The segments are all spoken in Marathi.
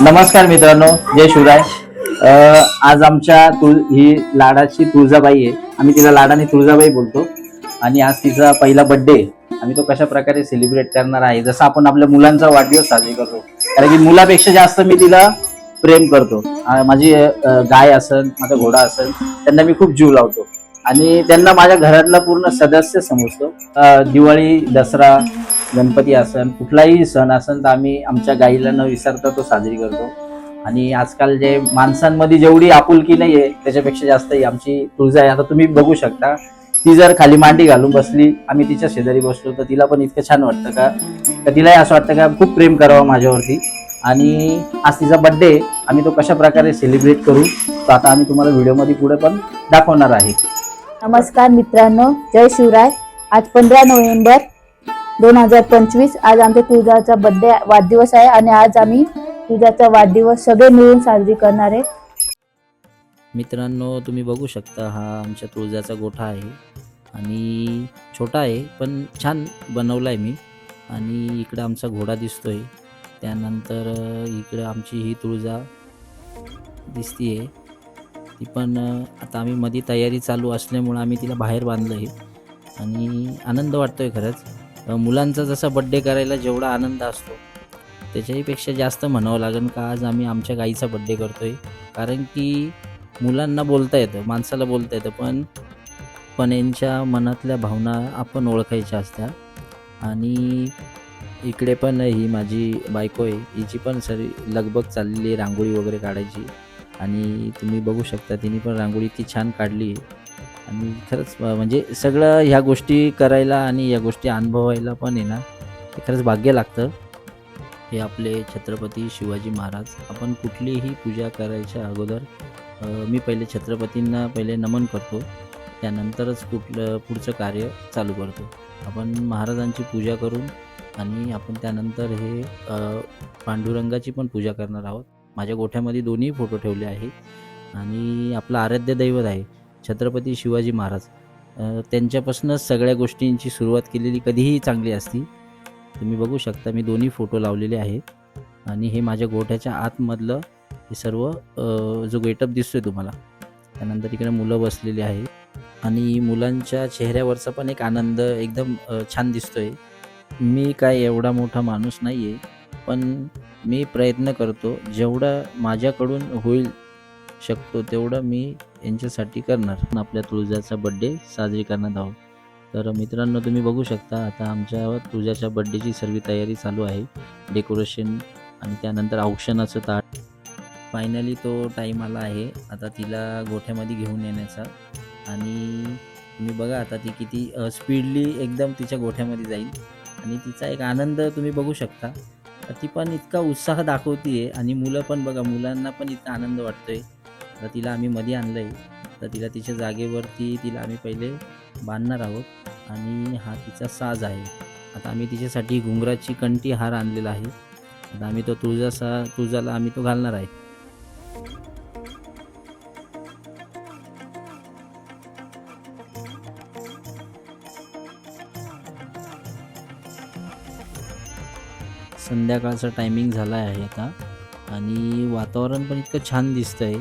नमस्कार मित्रांनो जय शिवराय. आज आमच्या तुळ ही लाडाची तुळजाबाई आहे. आम्ही तिला लाडाने तुळजाबाई बोलतो. आणि आज तिचा पहिला बर्थडे आम्ही तो कशा प्रकारे सेलिब्रेट करणार आहे? जसं आपण आपल्या मुलांचा वाढदिवस साजरी करतो. कारण की मुलापेक्षा जास्त मी तिला प्रेम करतो. माझी गाय असेल माझा घोडा असेल त्यांना मी खूप जीव लावतो. आणि त्यांना माझ्या घरातला पूर्ण सदस्य समजतो. दिवाळी दसरा गणपती असन कुठलाही सण असन तर आम्ही आमच्या गाईला न विसरता तो साजरी करतो. आणि आजकाल जे माणसांमध्ये जेवढी आपुलकी नाही आहे त्याच्यापेक्षा जास्त ही आमची तुळजा आहे. आता तुम्ही बघू शकता ती जर खाली मांडी घालून बसली आम्ही तिच्या शेजारी बसलो तर तिला पण इतकं छान वाटतं का? तर तिलाही असं वाटतं का खूप प्रेम करावं माझ्यावरती. आणि आज तिचा बर्थडे आम्ही तो कशा प्रकारे सेलिब्रेट करू तो आता आम्ही तुम्हाला व्हिडिओमध्ये पुढे पण दाखवणार आहे. नमस्कार मित्रांनो जय शिवराय. आज पंधरा नोव्हेंबर दोन हजार पंचवीस. आज आमच्या तुळजाचा बर्थडे वाढदिवस आहे आणि आज आम्ही तुळजाचा वाढदिवस सगळे मिळून साजरी करणार आहे. मित्रांनो तुम्ही बघू शकता हा आमच्या तुळजाचा गोठा आहे आणि छोटा आहे पण छान बनवला आहे मी. आणि इकडं आमचा घोडा दिसतोय. त्यानंतर इकडं आमची ही तुळजा दिसतीये. ती पण आता आम्ही मध्ये तयारी चालू असल्यामुळं आम्ही तिला बाहेर बांधलं आहे आणि आनंद वाटतो आहे खरंच मुलांचा जसा बड्डे करायला जेवढा आनंद असतो त्याच्याहीपेक्षा जास्त म्हणावं लागेल का आज आम्ही आमच्या गाईचा बड्डे करतो आहे कारण की मुलांना बोलता येतं माणसाला बोलता येतं पण पण यांच्या मनातल्या भावना आपण ओळखायच्या असत्या. आणि इकडे पण ही माझी बायको आहे हिची पण सरी लगबग चाललेली आहे रांगोळी वगैरे काढायची. आणि तुम्ही बघू शकता तिने पण रांगोळी इतकी छान काढली. आहे आणि खरंच म्हणजे सगळं ह्या गोष्टी करायला आणि या गोष्टी अनुभवायला पण आहे ना ते खरंच भाग्य लागतं. हे आपले छत्रपती शिवाजी महाराज आपण कुठलीही पूजा करायच्या अगोदर मी पहिले छत्रपतींना पहिले नमन करतो. त्यानंतरच कुठलं पुढचं कार्य चालू करतो. आपण महाराजांची पूजा करून आणि आपण त्यानंतर हे पांडुरंगाची पण पूजा करणार आहोत. माझ्या गोठ्यामध्ये दोन्ही फोटो ठेवले आहेत. आणि आपलं आराध्य दैवत आहे छत्रपती शिवाजी महाराज. त्यांच्यापासूनच सगळ्या गोष्टींची सुरुवात केलेली कधीही चांगली असती. तुम्ही बघू शकता मी दोन्ही फोटो लावलेले आहेत. आणि हे माझ्या गोठ्याच्या आतमधलं हे सर्व जो गेटअप दिसतोय तुम्हाला त्यानंतर इकडे मुलं बसलेली आहे आणि मुलांच्या चेहऱ्यावरचा पण एक आनंद एकदम छान दिसतोय. मी काय एवढा मोठा माणूस नाही आहे पण मी प्रयत्न करतो जेवढं माझ्याकडून होईल शकतो तेवढं मी यांच्यासाठी करणार. आपल्या तुळजाचा बड्डे साजरी करण्यात आहोत. तर मित्रांनो तुम्ही बघू शकता आता आमच्या तुळजाच्या बड्डेची सर्व तयारी चालू आहे. डेकोरेशन आणि त्यानंतर औक्षणाचं ताट. फायनली तो टाईम आला आहे. आता तिला गोठ्यामध्ये घेऊन येण्याचा. आणि तुम्ही बघा आता ती किती स्पीडली एकदम तिच्या गोठ्यामध्ये जाईल. आणि तिचा एक आनंद तुम्ही बघू शकता. ती पण इतका उत्साह दाखवते आणि मुलं पण बघा मुलांना पण इतका आनंद वाटतोय. तर तिला आम्ही मध्ये आणलं आहे तर तिला तिच्या जागेवरती तिला आम्ही पहिले बांधणार आहोत. आणि हा तिचा साज आहे. आता आम्ही तिच्यासाठी घुंगराची कंठी हार आणलेला आहे. आता आम्ही तो तुळजासा तुळजाला आम्ही तो घालणार आहे. संध्याकाळचा टायमिंग झाला आहे आता. आणि वातावरण पण इतकं छान दिसतं आहे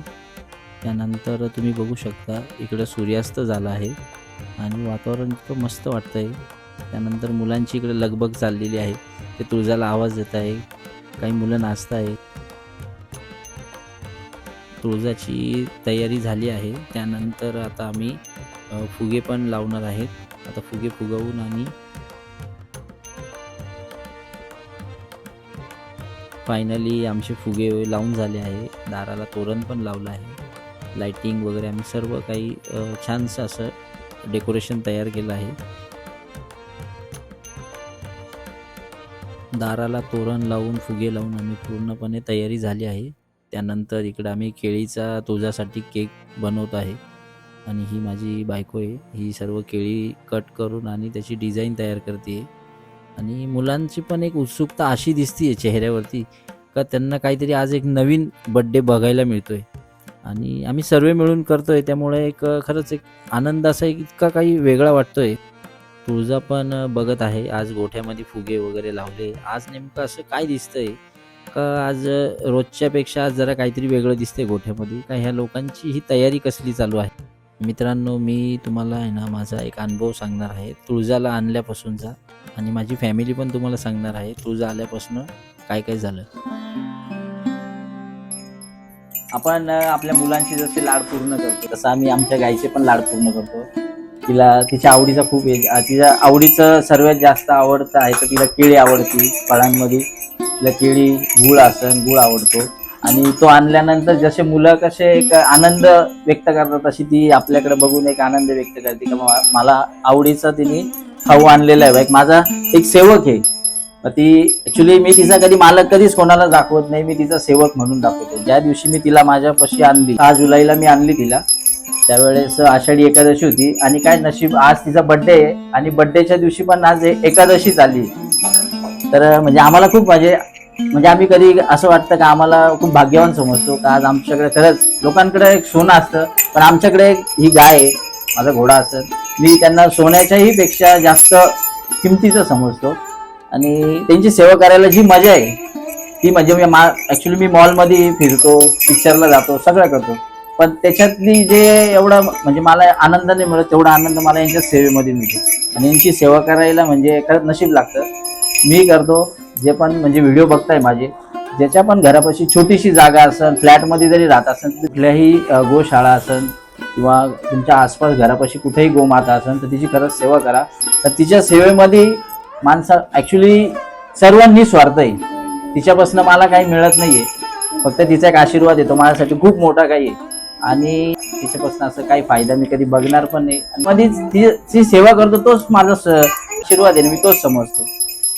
त्यानंतर तुम्ही बघू शकता इकडं सूर्यास्त झाला आहे. आणि वातावरण इतकं मस्त वाटतं आहे त्यानंतर मुलांची इकडे लगबग चाललेली आहे. ते तुळजाला आवाज देत आहे. काही मुलं नाचत आहे तुळजाची तयारी झाली आहे. त्यानंतर आता आम्ही फुगे पण लावणार आहेत. आता फुगे फुगवून आणि फायनली आमचे फुगे लावून झाले आहे. दाराला तोरण पण लावलं आहे. लाइटिंग वगैरे आम्ही सर्व काही छानसं असं डेकोरेशन तयार केलं आहे. दाराला तोरण लावून फुगे लावून आम्ही पूर्णपणे तयारी झाली आहे. त्यानंतर इकडं आम्ही केळीचा तुझ्यासाठी केक बनवत आहे. आणि ही माझी बायको आहे. ही सर्व केळी कट करून आणि त्याची डिझाईन तयार करते. आणि मुलांची पण एक उत्सुकता अशी दिसते आहे चेहऱ्यावरती. का त्यांना काहीतरी आज एक नवीन बड्डे बघायला मिळतोय. आणि आम्ही सर्व मिळून करतोय त्यामुळे एक खरंच एक आनंद असा एक इतका काही वेगळा वाटतोय. तुळजा पण बघत आहे. आज गोठ्यामध्ये फुगे वगैरे लावले. आज नेमकं असं काय दिसतंय? का आज रोजच्यापेक्षा आज जरा काहीतरी वेगळं दिसतंय गोठ्यामध्ये? का ह्या लोकांची ही तयारी कसली चालू आहे? मित्रांनो मी तुम्हाला आहे ना माझा एक अनुभव सांगणार आहे. तुळजाला आणल्यापासूनचा. आणि माझी फॅमिली पण तुम्हाला सांगणार आहे. तुळजा आल्यापासून काय काय झालं? आपण आपल्या मुलांची जसे लाड पूर्ण करतो तसं आम्ही आमच्या गाईचे पण लाड पूर्ण करतो. तिला तिच्या आवडीचा खूप तिच्या आवडीचं सर्वात जास्त आवडतं आहे तर तिला केळी आवडती फळांमध्ये. तिला केळी गुळ असन गुळ आवडतो. आणि तो आणल्यानंतर जसे मुलं कसे एक आनंद व्यक्त करतात तशी ती आपल्याकडे बघून एक आनंद व्यक्त करते. की मला आवडीचं तिने खाऊ आणलेला आहे. एक माझा एक सेवक आहे. ती ऍक्च्युली मी तिचा कधी मालक कधीच कोणाला दाखवत नाही मी तिचा सेवक म्हणून दाखवतो. ज्या दिवशी मी तिला माझ्यापाशी आणली सहा जुलैला मी आणली तिला. त्यावेळेस आषाढी एकादशी होती आणि काय नशीब आज तिचा बर्थडे आहे आणि बर्थडेच्या दिवशी पण आज ए- एकादशीच आली तर म्हणजे आम्हाला खूप म्हणजे म्हणजे आम्ही कधी असं वाटतं का आम्हाला खूप भाग्यवान समजतो का आज आमच्याकडे खरंच लोकांकडे एक सोनं असतं पण आमच्याकडे एक ही गाय आहे माझा घोडा असत मी त्यांना सोन्याच्याही पेक्षा जास्त किमतीचं समजतो. आणि त्यांची सेवा करायला जी मजा आहे ती म्हणजे म्हणजे मा ॲक्च्युली मी मॉलमध्ये फिरतो पिक्चरला जातो सगळं करतो. पण त्याच्यातली जे एवढं म्हणजे मला आनंद नाही मिळत तेवढा आनंद मला यांच्या सेवेमध्ये मिळतो. आणि यांची सेवा करायला म्हणजे खरंच नशीब लागतं. मी करतो जे पण म्हणजे व्हिडिओ बघताय माझे ज्याच्या पण घरापाशी छोटीशी जागा असेल फ्लॅटमध्ये जरी राहत असेल कुठल्याही गोशाळा असेल किंवा तुमच्या आसपास घरापाशी कुठेही गोमाता असेल तर तिची खरंच सेवा करा. तर तिच्या सेवेमध्ये माणसं ॲक्च्युली सर्वांनी स्वार्थ आहे. तिच्यापासून मला काही मिळत नाहीये. फक्त तिचा एक आशीर्वाद येतो. माझ्यासाठी खूप मोठा काही आहे. आणि तिच्यापासून असं काही फायदा मी कधी बघणार पण नाही. आणि मध्ये ती ती सेवा करतो तोच माझा आशीर्वाद आहे मी तोच समजतो.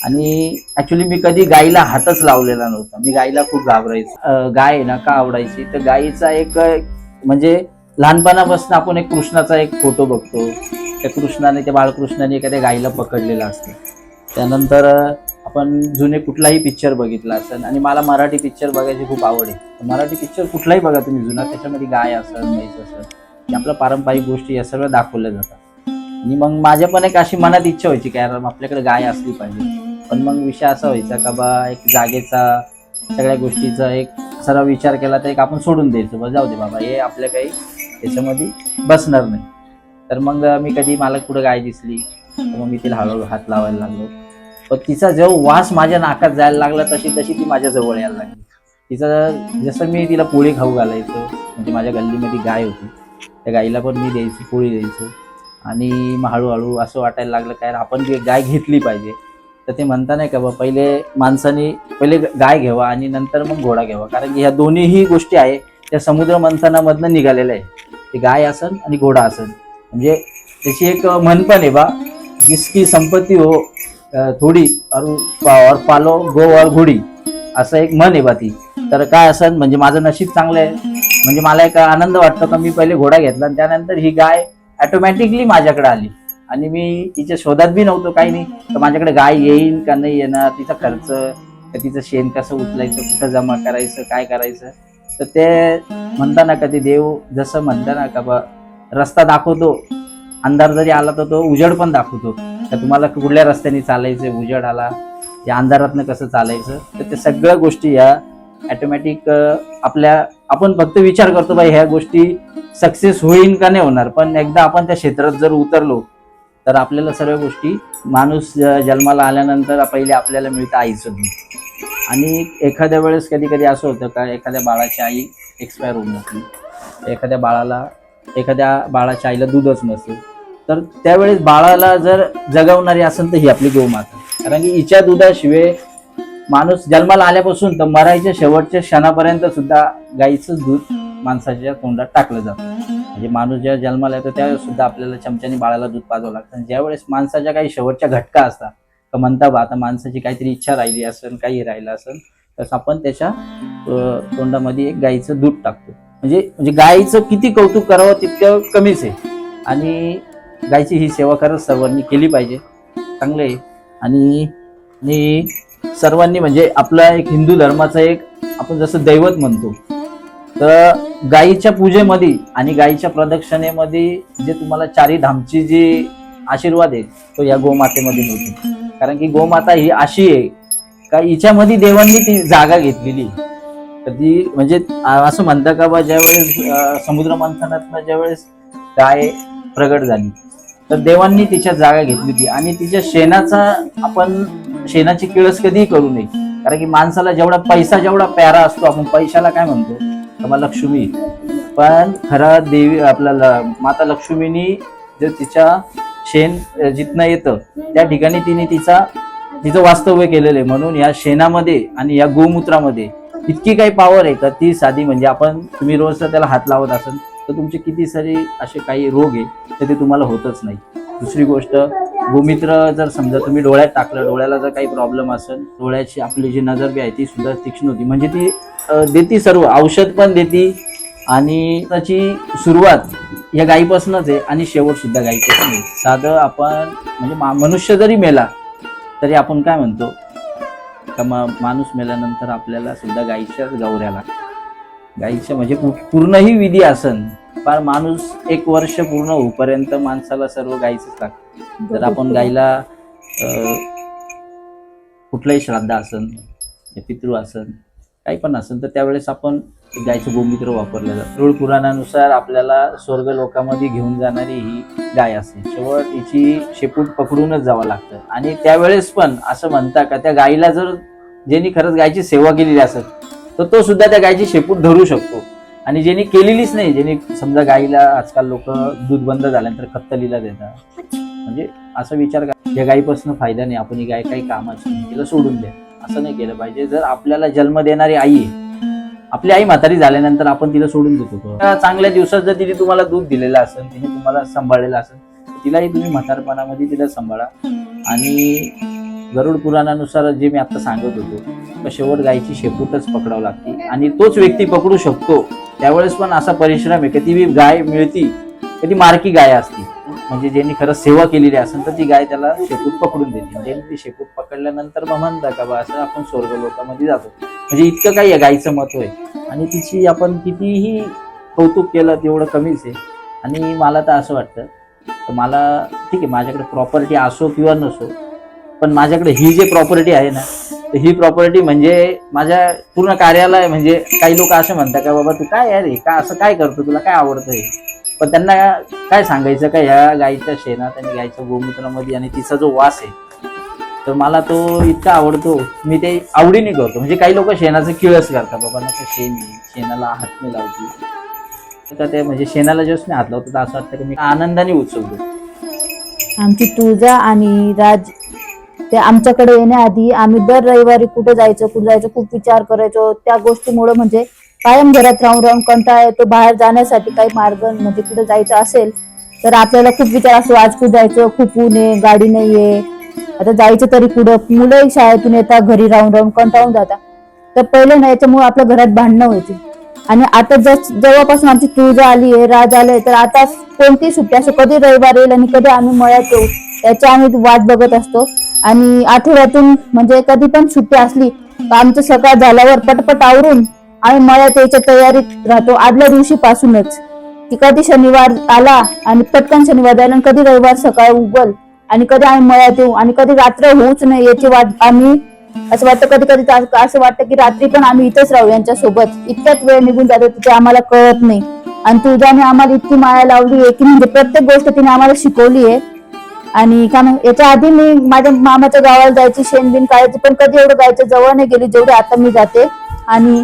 आणि ॲक्च्युली मी कधी गाईला हातच लावलेला नव्हता. मी गाईला खूप घाबरायचो. गाय आहे ना का आवडायची? तर गाईचा एक म्हणजे लहानपणापासून आपण एक कृष्णाचा एक फोटो बघतो. त्या कृष्णाने त्या बाळकृष्णाने एखाद्या गाईला पकडलेलं असतं. त्यानंतर आपण जुने कुठलाही पिक्चर बघितला असेल आणि मला मराठी पिक्चर बघायची खूप आवड आहे. मराठी पिक्चर कुठलाही बघा तुम्ही जुना त्याच्यामध्ये गाय असेल म्हैस असेल आपल्या पारंपरिक गोष्टी या सगळ्या दाखवल्या जातात. आणि मग माझ्या पण एक अशी मनात इच्छा व्हायची कारण आपल्याकडे गाय असली पाहिजे. पण मग विषय असा व्हायचा का बा एक जागेचा सगळ्या गोष्टीचा एक सर्व विचार केला तर एक आपण सोडून द्यायचो. बा जाऊ दे बाबा हे आपल्या काही त्याच्यामध्ये बसणार नाही. तर मग मी कधी मला कुठं गाय दिसली मग मी तिला हळूहळू हात लावायला लागलो. पण तिचा जेव्हा वास माझ्या नाकात जायला लागला तशी तशी ती माझ्या जवळ यायला लागली. तिचं जसं मी तिला पोळी खाऊ घालायचो म्हणजे माझ्या गल्लीमध्ये गाय होती त्या गाईला पण मी द्यायची पोळी द्यायचो. आणि मग हळूहळू असं वाटायला लागलं काय आपण जी गाय घेतली पाहिजे. तर ते म्हणता नाही का बा पहिले माणसाने पहिले गाय घ्यावा आणि नंतर मग घोडा घ्यावा. कारण की ह्या दोन्हीही गोष्टी आहे त्या समुद्र मंथनामधनं निघालेल्या आहे ते गाय असन आणि घोडा असन. म्हणजे त्याची एक म्हण पण आहे बा जिसकी संपत्ती हो थोडी और और पालो गो और घोडी असं एक म्हण आहे बा ती तर काय असं म्हणजे माझं नशीब चांगलं आहे. म्हणजे मला एक आनंद वाटतो का मी पहिले घोडा घेतला आणि त्यानंतर ही गाय ऑटोमॅटिकली माझ्याकडे आली. आणि मी तिच्या शोधात बी नव्हतो काही नाही. तर माझ्याकडे गाय येईल का नाही येणार तिचा खर्च तिचं शेण कसं उचलायचं कुठं जमा करायचं काय करायचं. तर ते म्हणताना का ते देव जसं म्हणताना का बा रस्ता दाखवतो अंधार जरी आला तर तो उजेड पण दाखवतो. तर तुम्हाला कुठल्या रस्त्याने चालायचं उजेड आला या अंधारातनं कसं चालायचं तर ते सगळ्या गोष्टी या ॲटोमॅटिक आपल्या आपण फक्त विचार करतो बाई ह्या गोष्टी सक्सेस होईल का नाही होणार? पण एकदा आपण त्या क्षेत्रात जर उतरलो तर आपल्याला सर्व गोष्टी माणूस जन्माला आल्यानंतर पहिले आपल्याला मिळतं आईचं दूध. आणि एखाद्या वेळेस कधी कधी असं होतं का एखाद्या बाळाची आई एक्सपायर होऊन जाते. एखाद्या बाळाला एखाद्या बाळाच्या आईला दूधच नसेल तर त्यावेळेस बाळाला जर जगवणारी असेल तर ही आपली गोमाता. कारण की हिच्या दुधाशिवाय माणूस जन्माला आल्यापासून तर मरायच्या शेवटच्या क्षणापर्यंत सुद्धा गाईचं दूध माणसाच्या तोंडात टाकलं जातं. म्हणजे माणूस जेव्हा जन्माला येतो त्यावेळेस सुद्धा आपल्याला चमच्याने बाळाला दूध पाजावं लागतं. आणि ज्यावेळेस माणसाच्या काही शेवटच्या घटका असतात तर म्हणता बा आता माणसाची काहीतरी इच्छा राहिली असेल काही राहिलं असेल तर आपण त्याच्या तोंडामध्ये एक गाईचं दूध टाकतो. म्हणजे म्हणजे गाईचं किती कौतुक करावं तितकं कमीच आहे. आणि गायची ही सेवा खरंच सर्वांनी केली पाहिजे. चांगलं आहे. आणि आणि सर्वांनी म्हणजे आपला एक हिंदू धर्माचा एक आपण जसं दैवत म्हणतो तर गायीच्या पूजेमध्ये आणि गायीच्या प्रदक्षिणेमध्ये जे तुम्हाला चारी धामची जी आशीर्वाद आहे तो या गोमातेमध्ये मिळतो. कारण की गोमाता ही अशी आहे का हिच्यामध्ये देवांनी ती जागा घेतलेली कधी ती म्हणजे असं म्हणतात का बा ज्यावेळेस समुद्र मंथनातनं ज्यावेळेस गाय प्रगट झाली तर देवांनी तिच्या जागा घेतली होती. आणि तिच्या शेणाचा आपण शेणाची किळस कधीही करू नये. कारण की माणसाला जेवढा पैसा जेवढा प्यारा असतो आपण पैशाला काय म्हणतो? मग लक्ष्मी. पण खरा देवी आपल्याला माता लक्ष्मीनी जर तिच्या शेण जिथनं येतं त्या ठिकाणी तिने तिचा तिचं वास्तव्य केलेलं आहे. म्हणून या शेणामध्ये आणि या गोमूत्रामध्ये इतकी काही पॉवर आहे का? ती साधी म्हणजे आपण तुम्ही रोज त्याला हात लावत असाल. तर तुमचे किती सारे असे काही रोग आहे तर ते तुम्हाला होतच नाही. दुसरी गोष्ट गोमित्र जर समजा तुम्ही डोळ्यात टाकलं डोळ्याला जर काही प्रॉब्लेम असेल डोळ्याची आपली जी नजर बी आहे ती सुद्धा तीक्ष्ण होती. म्हणजे ती देती सर्व औषध पण देती आणि त्याची सुरुवात या गायीपासूनच आहे आणि शेवट सुद्धा गायीपासून आहे. साधं आपण म्हणजे मा- मनुष्य जरी मेला तरी आपण काय म्हणतो? का माणूस मेल्यानंतर आपल्याला सुद्धा गायीच्याच गौऱ्याला गायीच्या म्हणजे पू- पूर्ण ही विधी असन पण माणूस एक वर्ष पूर्ण होईपर्यंत माणसाला सर्व गायीच लागतं. जर आपण गायीला अं, कुठलाही श्राद्ध असन या पितृ असन काही पण असेल तर त्यावेळेस आपण गायचं गोमूत्र वापरलं जातं. रूळ पुराणानुसार आपल्याला स्वर्ग लोकामध्ये घेऊन जाणारी ही गाय असते शेवट हिची शेपूट पकडूनच जावं लागतं. आणि त्यावेळेस पण असं म्हणता का त्या गायीला जर ज्यांनी खरंच गायची सेवा केलेली असेल तर तो सुद्धा त्या गायची शेपूट धरू शकतो. आणि ज्यांनी केलेलीच नाही ज्यांनी समजा गायीला आजकाल लोक दूध बंद झाल्यानंतर कत्तलीला देतात. म्हणजे असा विचार या गायीपासून फायदा नाही आपण ही गाय काही कामाची तिला सोडून द्या. असं नाही केलं पाहिजे. जर आपल्याला जन्म देणारी आई आहे आपली आई म्हातारी झाल्यानंतर आपण तिला सोडून देतो. त्या चांगल्या दिवसात जर तिने तुम्हाला दूध दिलेलं असेल तिने तुम्हाला सांभाळलेलं असेल तर तिलाही तुम्ही म्हातारपणामध्ये तिला सांभाळा. आणि गरुड पुराणानुसार जे मी आता सांगत होतो तर शेवट गायची शेपूटच पकडावं लागते. आणि तोच व्यक्ती पकडू शकतो. त्यावेळेस पण असा परिश्रम आहे की ती गाय मिळती कधी ती मारकी गाय असती. म्हणजे ज्यांनी खरंच सेवा केलेली असेल तर ती गाय त्याला शेपूट पकडून देते. ज्यांनी ती शेपूट पकडल्यानंतर मग म्हणता का बा असं आपण स्वर्ग लोकांमध्ये जातो. म्हणजे इतकं काही आहे गायचं महत्त्व आहे आणि तिची आपण कितीही कौतुक केलं तेवढं कमीच आहे. आणि मला तर असं वाटतं तर मला ठीक आहे माझ्याकडे प्रॉपर्टी असो किंवा नसो पण माझ्याकडे ही जी प्रॉपर्टी आहे ना तर ही प्रॉपर्टी म्हणजे माझ्या पूर्ण कार्यालय म्हणजे काही लोक असं म्हणतात का बाबा तू काय आहे रे का असं काय करतो? तुला काय आवडतं हे? पण त्यांना काय सांगायचं का ह्या गाईच्या शेणात आणि गाईच्या गोमूत्रामध्ये आणि तिचा जो वास आहे तर मला तो इतका आवडतो. मी ते आवडीने करतो. म्हणजे काही लोक शेणाचं किळस करतात. बाबा ना शेण शेणाला हात नाही लावते तर ते म्हणजे शेणाला जेव्हा मी हात लावतो तर असं वाटतं की मी आनंदाने उचलतो. आमची तुळजा आणि राज ते आमच्याकडे येण्याआधी आम्ही दर रविवारी कुठे जायचं कुठे जायचं खूप विचार करायचो. त्या गोष्टीमुळे म्हणजे कायम घरात राहून राहून कंटाळा येतो. बाहेर जाण्यासाठी काही मार्ग म्हणजे कुठे जायचं असेल तर आपल्याला खूप विचार असतो आज कुठे जायचं? खूप ऊन आहे गाडी नाहीये आता जायचं तरी कुठं? मुलंही शाळेतून येतात घरी राहून राहून कंटाळून जातात. तर पहिले ना याच्यामुळे आपल्या घरात भांडणं व्हायची. आणि आता जस जेव्हापासून आमची तुळजा आली आहे राज आले तर आता कोणती सुट्टी असो कधी रविवार येईल आणि कधी आम्ही मळ्यात येऊ याची आम्ही वाट बघत असतो. आणि आठवड्यातून म्हणजे कधी पण सुट्टी असली तर आमचं सकाळ झाल्यावर पटपट आवरून आम्ही मळ्यात यायच्या तयारीत राहतो आदल्या दिवशी पासूनच की कधी शनिवार आला आणि पटकन शनिवार जायला आणि कधी रविवार सकाळ उगल आणि कधी आम्ही मळ्यात येऊ आणि कधी रात्र होऊच नाही याची वाट आम्ही असं वाटतं कधी कधी असं वाटतं की रात्री पण आम्ही इथेच राहू यांच्या सोबत इतक्याच वेळ निघून जातो तिथे आम्हाला कळत नाही. आणि तुझ्याने आम्हाला इतकी माया लावली आहे की म्हणजे प्रत्येक गोष्ट तिने आम्हाला शिकवली आहे आणि का मग याच्या आधी मी माझ्या मामाच्या गावाला जायची शेणबिन काढायची पण कधी एवढं जायचं जवळ नाही गेली जेवढी आता मी जाते. आणि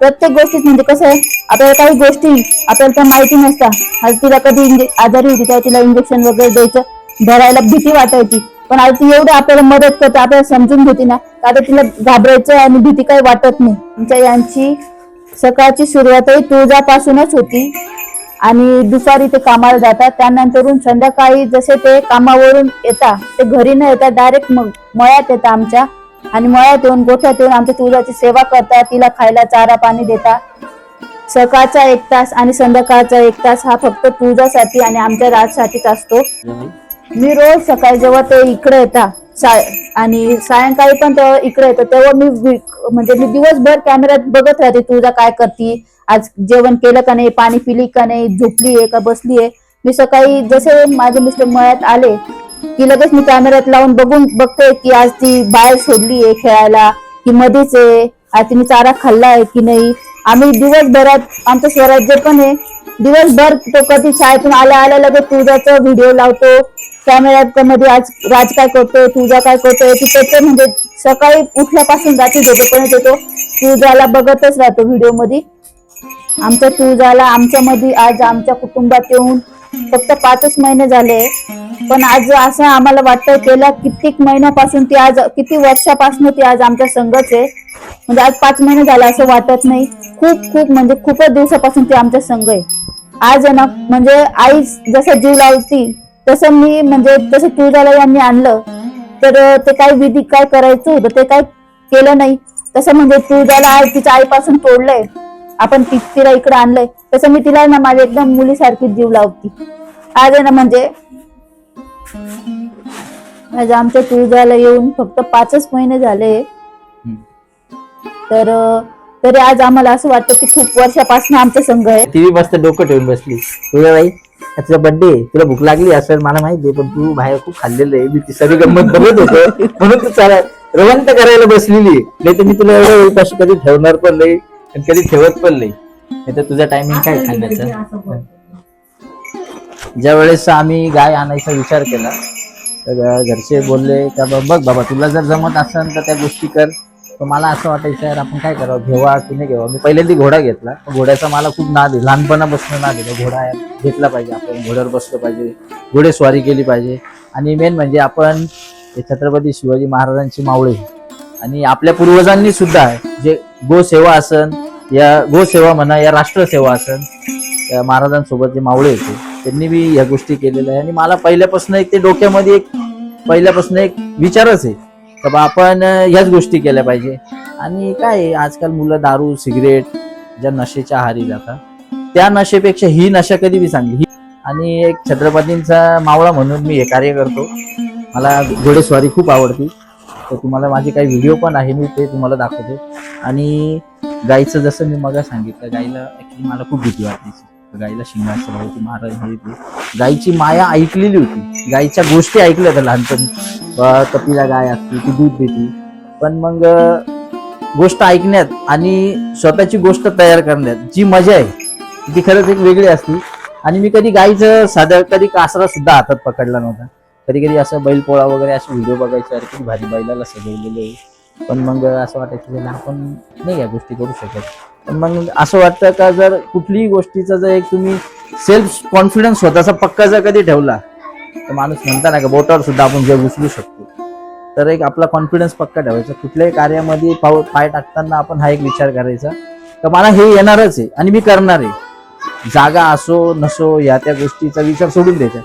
प्रत्येक गोष्टीत म्हणजे कसं आहे आपल्याला काही गोष्टी आपल्याला त्या माहिती नसता तिला कधी आजारी होती काय तिला इंजेक्शन वगैरे द्यायचं धरायला भीती वाटायची. पण आता ती एवढी आपल्याला मदत करते आपल्याला समजून घेते ना आता तिला घाबरायचं आणि भीती काही वाटत नाही. आमच्या यांची सकाळची सुरुवातही तुळजापासूनच होती. आणि दुपारी ते कामाला जातात. त्यानंतरून संध्याकाळी जसे ते कामावरून येतात ते घरी न येतात डायरेक्ट मग मळ्यात येतात आमच्या. आणि मळ्यात येऊन गोठ्यात येऊन आमच्या तुळजाची सेवा करतात. तिला खायला चारा पाणी देतात सकाळचा एक तास आणि संध्याकाळचा एक तास हा फक्त तुळजासाठी आणि आमच्या राजसाठीच असतो. मी रोज सकाळी जेव्हा ते इकडे येतात सा- आणि सायंकाळी पण तेव्हा इकडे येतो तेव्हा मी म्हणजे मी दिवसभर कॅमेऱ्यात बघत राहते तुझा काय करती? आज जेवण केलं का नाही? पाणी पिली का नाही? झोपली आहे का? बसली आहे? मी सकाळी जसे माझे मिस्टर मळ्यात आले की लगेच मी कॅमेऱ्यात लावून बघून बघते की आज ती बाहेर सोडली आहे खेळायला की मध्येच आहे. आज तिने चारा खाल्ला आहे की नाही? आम्ही दिवसभरात आमचं स्वराज्य पण आहे दिवसभर तो कधी शाळेतून आल्या आल्या लगेच तुझ्याचा व्हिडिओ लावतो. कॅमेऱ्यात मध्ये आज राज काय करतोय तुझा काय करतोय तिथे म्हणजे सकाळी उठल्यापासून रात्री झोपेपर्यंत येतो. तुझ्याला बघतच राहतो व्हिडिओमध्ये. आमच्या तुझ्याला आमच्या मध्ये आज आमच्या कुटुंबात येऊन फक्त पाचच महिने झाले. पण आज असं आम्हाला वाटतं गेल्या कित्येक महिन्यापासून ती आज किती वर्षापासून ती आज आमच्या संघच आहे. म्हणजे आज पाच महिने झाले असं वाटत नाही. खूप खूप म्हणजे खूपच दिवसापासून ती आमच्या संघ आहे. आज आहे ना म्हणजे आई जसं जीव लावती तसं मी म्हणजे जसं तुळजाला यांनी आणलं तर ते काय विधी काय करायचं होतं ते काय केलं नाही. तसं म्हणजे तुळजाला आज तिच्या आईपासून तोडलंय. आपण ति- तिला इकडे आणलंय तसं मी तिला ना माझ्या एकदम मुलीसारखी जीव लावती. आज आहे ना म्हणजे आज आमच्या तुळजाला येऊन फक्त पाचच महिने झाले. तर तरी आज आम्हाला असं वाटतं की खूप वर्षापासून आमचा संघ आहे. टीव्ही मस्त डोकं ठेवून बसली. तुझ्या बाई तुझा बर्थडे तुला भूक लागली असेल मला माहिती आहे पण तू बाहेर खूप खाल्लेलं आहे. मी ती सगळी गंमत बघत होतो. म्हणून तू चाला रवंत करायला बसलेली नाही तर मी तुला एवढं कधी ठेवणार पण नाही. आणि कधी ठेवत पण नाही. नाही तर तुझा टायमिंग काय खाण्याचा? ज्या वेळेस आम्ही गाय आणायचा विचार केला तर घरचे बोलले का बा- बघ बाबा तुला जर जमत असेल तर त्या गोष्टी कर. तर मला असं वाटायचं यार आपण काय करावं? घेवा की नाही घेवा? मी पहिल्यांदा घोडा घेतला. पण घोड्याचा मला खूप नाद आहे. लहानपणापासून नाद आहे. घोडा घेतला पाहिजे आपण. घोड्यावर बसलं पाहिजे. घोडेस्वारी केली पाहिजे. आणि मेन म्हणजे आपण हे छत्रपती शिवाजी महाराजांची मावळे. आणि आपल्या पूर्वजांनी सुद्धा जे गोसेवा असन या गोसेवा म्हणा या राष्ट्रसेवा असं या महाराजांसोबत जे मावळे होते त्यांनी बी या गोष्टी केलेल्या आहे आणि मला पहिल्यापासून एक ते डोक्यामध्ये एक पहिल्यापासून एक विचारच आहे का बा आपण ह्याच गोष्टी केल्या पाहिजे. आणि काय आहे, आजकाल मुलं दारू सिगरेट ज्या नशेच्या आहारी जातात त्या नशेपेक्षा ही नशा कधी बी चांगली. आणि एक छत्रपतींचा मावळा म्हणून मी हे कार्य करतो. मला घोडेस्वारी खूप आवडती. तर तुम्हाला माझे काही व्हिडिओ पण आहे मी ते तुम्हाला दाखवतो. आणि गाईचं जसं मी मग सांगितलं गाईला ऍक्च्युली मला खूप भीती वाटायची. गाईला शिंगाचं होती महाराज हे गाईची माया ऐकलेली होती. गाईच्या गोष्टी ऐकल्या होत्या लहानपणी. कपिला गाय असते ती दूध देते. पण मग गोष्ट ऐकण्यात आणि स्वतःची गोष्ट तयार करण्यात जी मजा आहे ती खरंच एक वेगळी असती. आणि मी कधी गाईचं साधं कधी कासरा सुद्धा हातात पकडला नव्हता. कधी कधी असं बैलपोळा वगैरे असे व्हिडिओ बघायचे अरे किती भारी बैलाला सजवलेले आहे. पण मग असं वाटायचं की आपण नाही या गोष्टी करू शकत. पण मग असं वाटतं का जर कुठलीही गोष्टीचा जर एक तुम्ही सेल्फ कॉन्फिडन्स स्वतःचा पक्का जर कधी ठेवला तर माणूस म्हणता ना का बोटावर सुद्धा आपण जग उचलू शकतो. तर एक आपला कॉन्फिडन्स पक्का ठेवायचा. कुठल्याही कार्यामध्ये पाव पाय टाकताना आपण हा एक विचार करायचा तर मला हे येणारच आहे आणि मी करणार आहे. जागा असो नसो या त्या गोष्टीचा विचार सोडून द्यायचा.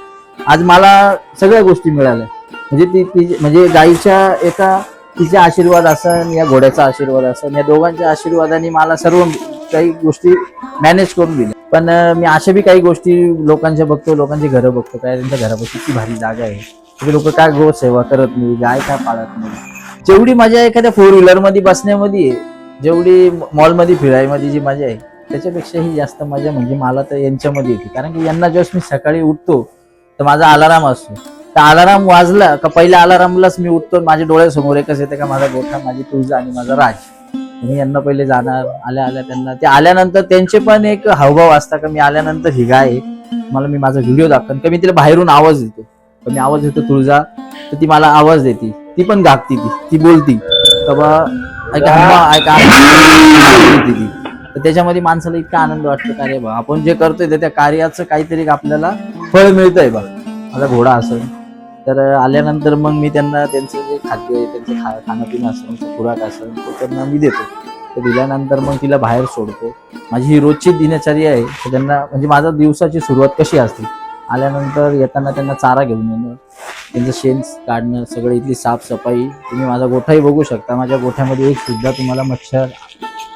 आज मला सगळ्या गोष्टी मिळाल्या. म्हणजे ती ती म्हणजे गाईच्या एका तिचे आशीर्वाद असन या घोड्याचा आशीर्वाद असन या दोघांच्या आशीर्वादाने मला सर्व काही गोष्टी मॅनेज करून दिल्या. पण मी अशा बी काही गोष्टी लोकांच्या बघतो लोकांची घरं बघतो काय त्यांच्या घरापासून किती भारी जागा आहे. तिथे लोक काय गो सेवा करत नाही गाय काय पाळत नाही. जेवढी मजा एखाद्या फोर व्हीलरमध्ये बसण्यामध्ये जेवढी मॉलमध्ये फिरायमध्ये जी मजा आहे त्याच्यापेक्षाही जास्त मजा म्हणजे मला तर यांच्यामध्ये येते. कारण की यांना जेव्हा मी सकाळी उठतो तर माझा अलाराम असतो. तर अलाराम वाजला का पहिल्या अलारामलाच मी उठतो माझ्या डोळ्यासमोर एकच येते का माझा गोठा माझी तुळजा आणि माझा राज. मी यांना पहिले जाणार आल्या आल्या त्यांना. ते आल्यानंतर त्यांचे पण एक हावभाव असता का मी आल्यानंतर ही गाय आहे. मला मी माझा व्हिडिओ दाखवून का मी तिला बाहेरून आवाज देतो मी आवाज देतो तुळजा तर ती मला आवाज देते. ती पण गागती ती. ती बोलती. का बा ऐका ऐका. ती तर त्याच्यामध्ये माणसाला इतका आनंद वाटतो का रे बा? आपण जे करतोय ते त्या कार्याचं काहीतरी आपल्याला फळ मिळतंय बा. माझा घोडा असेल. तर आल्यानंतर मग मी त्यांना त्यांचं जे खाद्य आहे त्यांचं खा खाणं पिणं त्यांचं खुराक असेल तो त्यांना मी देतो. तर दिल्यानंतर मग तिला बाहेर सोडतो. माझी ही रोजची दिनचर्या आहे. तर त्यांना म्हणजे माझा दिवसाची सुरुवात कशी असते? आल्यानंतर येताना त्यांना चारा घेऊन येणं त्यांचं शेण काढणं सगळं इथली साफसफाई. तुम्ही माझा गोठाही बघू शकता. माझ्या गोठ्यामध्ये एक सुद्धा तुम्हाला मच्छर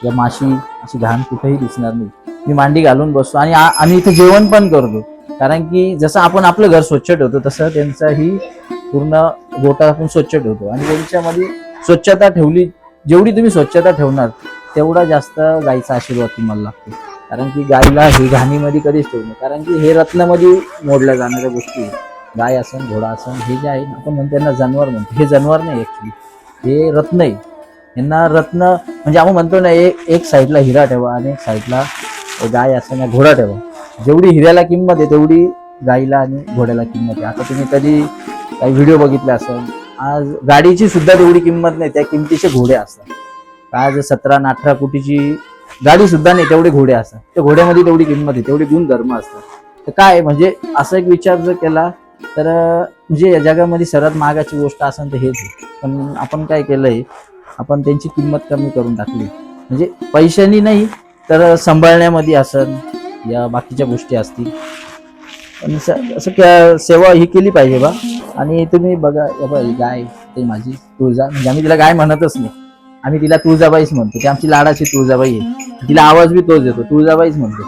या माशी अशी घाण कुठेही दिसणार नाही. मी मांडी घालून बसतो आणि आम्ही इथे जेवण पण करतो. कारण की जसं आपण आपलं घर स्वच्छ ठेवतो तसं त्यांचाही पूर्ण गोटा आपण स्वच्छ ठेवतो. आणि त्यांच्यामध्ये स्वच्छता ठेवली जेवढी तुम्ही स्वच्छता ठेवणार तेवढा जास्त गायीचा आशीर्वाद तुम्हाला लागतो. कारण की गायीला हे घाणीमध्ये कधीच ठेवू नये कारण की हे रत्नामध्ये मोडल्या जाणाऱ्या गोष्टी आहेत. गाय असन घोडा असन हे जे आहे आपण म्हणतो त्यांना जनावर म्हणतो. हे जनावर नाही ॲक्च्युली हे रत्न आहे. यांना रत्न म्हणजे आपण म्हणतो ना एक साईडला हिरा ठेवा आणि एक साईडला गाय असं घोडा ठेवा. जेवढी हिऱ्याला किंमत आहे तेवढी गाईला आणि घोड्याला किंमत आहे. आता तुम्ही कधी काही व्हिडिओ बघितला असेल आज गाडीची सुद्धा तेवढी किंमत नाही त्या किमतीचे घोडे असतात. आज सतरा आणि अठरा कोटीची गाडी सुद्धा नाही तेवढे घोडे असतात. त्या घोड्यामध्ये तेवढी किंमत आहे तेवढी गुणधर्म असतात. तर काय म्हणजे असा एक विचार जर केला तर म्हणजे या जगामध्ये सर्वात महागाची गोष्ट असेल तर हेच पण आपण काय केलंय आपण त्यांची किंमत कमी करून टाकली. म्हणजे पैशानी नाही तर सांभाळण्यामध्ये असेल या बाकीच्या गोष्टी असतील. पण असं क्या- सेवा ही केली पाहिजे बा. आणि तुम्ही बघा बघा, गाय ते माझी तुळजा म्हणजे आम्ही तिला गाय म्हणतच नाही. आम्ही तिला तुळजाबाईच म्हणतो. ती आमची लाडाची तुळजाबाई आहे. तिला आवाज बी तोच देतो. तुळजाबाईच म्हणतो.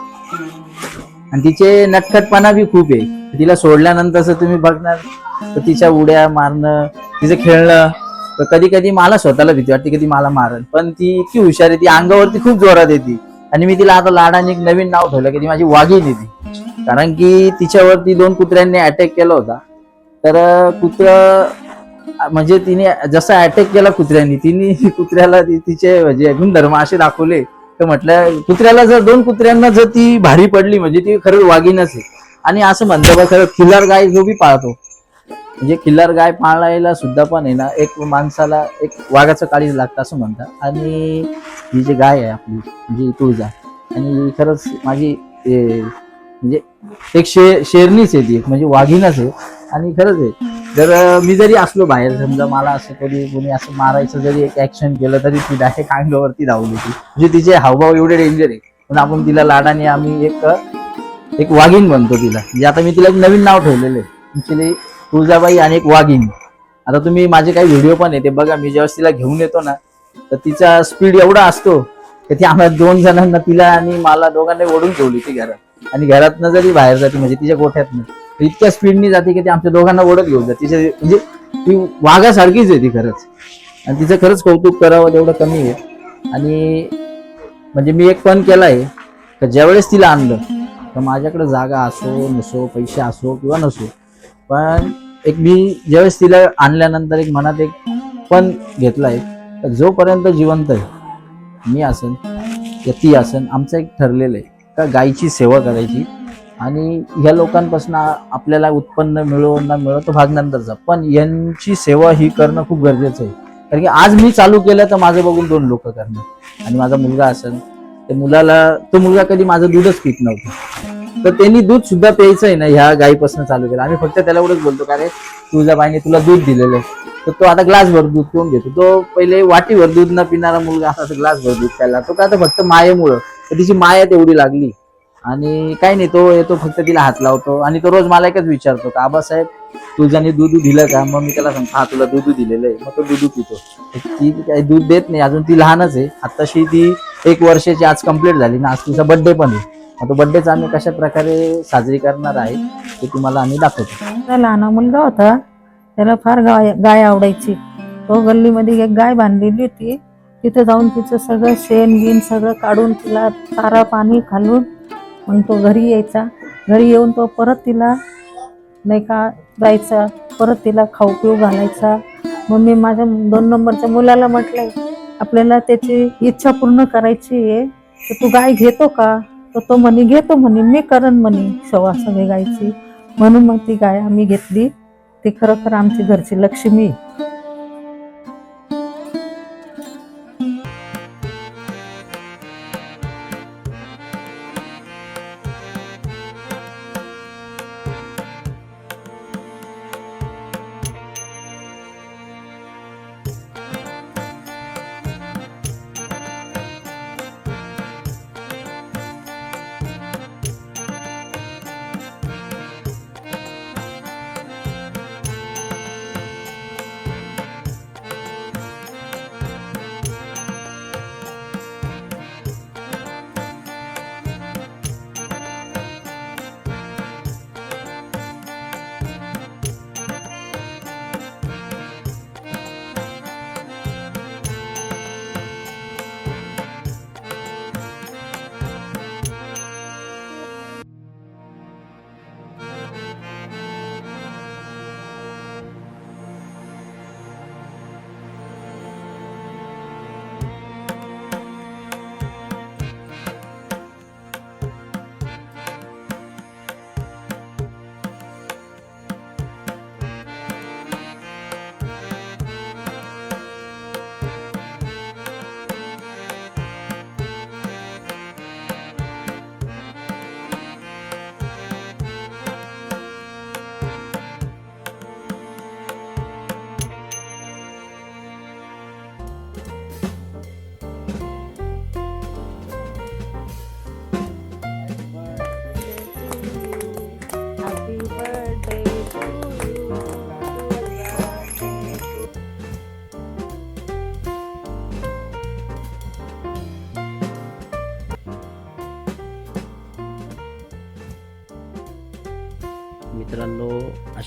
आणि तिचे नटखटपणा बी खूप आहे. तिला सोडल्यानंतर तुम्ही बघणार. तर तिच्या उड्या मारणं तिचं खेळणं. तर कधी कधी मला स्वतःला भीती वाटते कधी मला मारण पण ती इतकी हुशार आहे. ती अंगावरती खूप जोरात येते. आणि मी तिला आता लाडाने एक नवीन नाव ठेवलं की ती माझी वाघिणी ती. कारण की तिच्यावरती दोन कुत्र्यांनी अटॅक केला होता. तर कुत्र म्हणजे तिने जसा अटॅक केला कुत्र्यांनी तिने कुत्र्याला तिचे म्हणजे गुणधर्म असे दाखवले. तर म्हटलं कुत्र्याला जर दोन कुत्र्यांना जर ती भारी पडली म्हणजे ती खरंच वाघीणच आहे. आणि असं म्हणतं बा खरं खिल्लार गाय जो बी पाळतो म्हणजे किल्लार गाय पाळायला सुद्धा पण आहे ना एक माणसाला एक वाघाचं काळीज लागतं असं म्हणतात. आणि ही जी गाय आहे आपली जी तुळजा आणि खरंच माझी म्हणजे एक शे शेरणीच आहे ती एक म्हणजे वाघीणच आहे. आणि खरंच आहे जर मी जरी असलो बाहेर समजा मला असं कधी कोणी असं मारायचं जरी एक ऍक्शन केलं तरी ती डायरेक्ट अंगावरती धावली होती म्हणजे तिचे हावभाव एवढे डेंजर आहे. पण आपण तिला लाडाने आम्ही एक एक वाघीण म्हणतो तिला. म्हणजे आता मी तिला एक नवीन नाव ठेवलेलं आहे. ऍक्च्युली तुळजाबाई आणि एक वाघीण. आता तुम्ही माझे काही व्हिडिओ पण आहे ते बघा मी ज्यावेळेस तिला घेऊन येतो ना तर तिचा स्पीड एवढा असतो की ती आम्हाला दोन जणांना तिला आणि मला दोघांना ओढून ठेवली ती घरात. आणि घरातनं जरी बाहेर जाते म्हणजे तिच्या गोठ्यातनं तर इतक्या स्पीडनी जाते की ती आमच्या दोघांना ओढत घेऊन जाते. तिच्या म्हणजे ती वाघासारखीच आहे ती खरंच. आणि तिचं खरंच कौतुक करावं तेवढं कमी आहे. आणि म्हणजे मी एक पण केला आहे तर ज्यावेळेस तिला आणलं तर माझ्याकडे जागा असो नसो पैसे असो किंवा नसो पण एक मी ज्यावेळेस तिला आणल्यानंतर एक मनात एक पण घेतला आहे तर जोपर्यंत जिवंत आहे मी असेन या ती असेन आमचं एक ठरलेलं आहे का गायीची सेवा करायची आणि ह्या लोकांपासून आपल्याला उत्पन्न मिळो ना मिळो तो भाग नंतरचा पण यांची सेवा ही करणं खूप गरजेचं आहे. कारण की आज मी चालू केलं तर माझं बघून दोन लोक करणार. आणि माझा मुलगा असेल त्या मुलाला तो मुलगा कधी माझं दूधच पित नव्हतं. तर त्यांनी दूध सुद्धा प्यायचं आहे ना ह्या गायीपासून चालू केलं. आम्ही फक्त त्याला एवढंच बोलतो का रे तुझ्या बाईने तुला दूध दिलेलं आहे तर तो आता ग्लासभर दूध पिऊन घेतो. तो पहिले वाटीभर दूध न पिणारा मुलगा असा ग्लासभर दूध प्यायला तो का आता फक्त मायेमुळं. तर तिची माया तेवढी लागली. आणि काही नाही तो येतो फक्त तिला हात लावतो. आणि तो रोज मला एकच विचारतो का आबासाहेब तुझ्याने दूध दिलं का? मग मी त्याला सांगतो हा तुला दूध दिलेलं आहे मग तो दूध पितो. ती काही दूध देत नाही अजून ती लहानच आहे. आत्ताशी ती एक वर्षाची आज कंप्लीट झाली ना आज तिचा बर्थडे पण आहे. तो बर्थडेचा आम्ही कशा प्रकारे साजरी करणार आहे ते तुम्हाला आम्ही दाखवतो. लहान मुलगा होता त्याला फार गाय गाय आवडायची. तो गल्लीमध्ये एक गाय बांधलेली होती. तिथे जाऊन तिचं सगळं शेण बिन सगळं काढून तिला तारा पाणी घालून मग तो घरी यायचा. घरी येऊन तो परत तिला नाही का जायचा. परत तिला खाऊ पिऊ घालायचा. मग मी माझ्या दोन नंबरच्या मुलाला म्हटलंय आपल्याला त्याची इच्छा पूर्ण करायची आहे. तर तू गाय घेतो का? तर तो म्हणे घेतो म्हणे मी करण म्हणे सेवा सगळे गायची. म्हणून मग ती गाय आम्ही घेतली. ती खरोखर आमची घरची लक्ष्मी.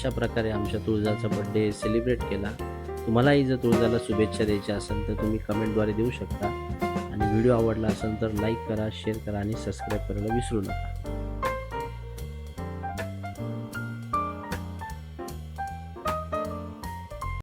अशा प्रकारे आमच्या तुळजाचा बड्डे सेलिब्रेट केला. तुम्हालाही जर तुळजाला शुभेच्छा द्यायच्या असेल तर तुम्ही कमेंटद्वारे देऊ शकता. आणि व्हिडिओ आवडला असेल तर लाईक करा शेअर करा आणि सबस्क्राईब करायला विसरू नका.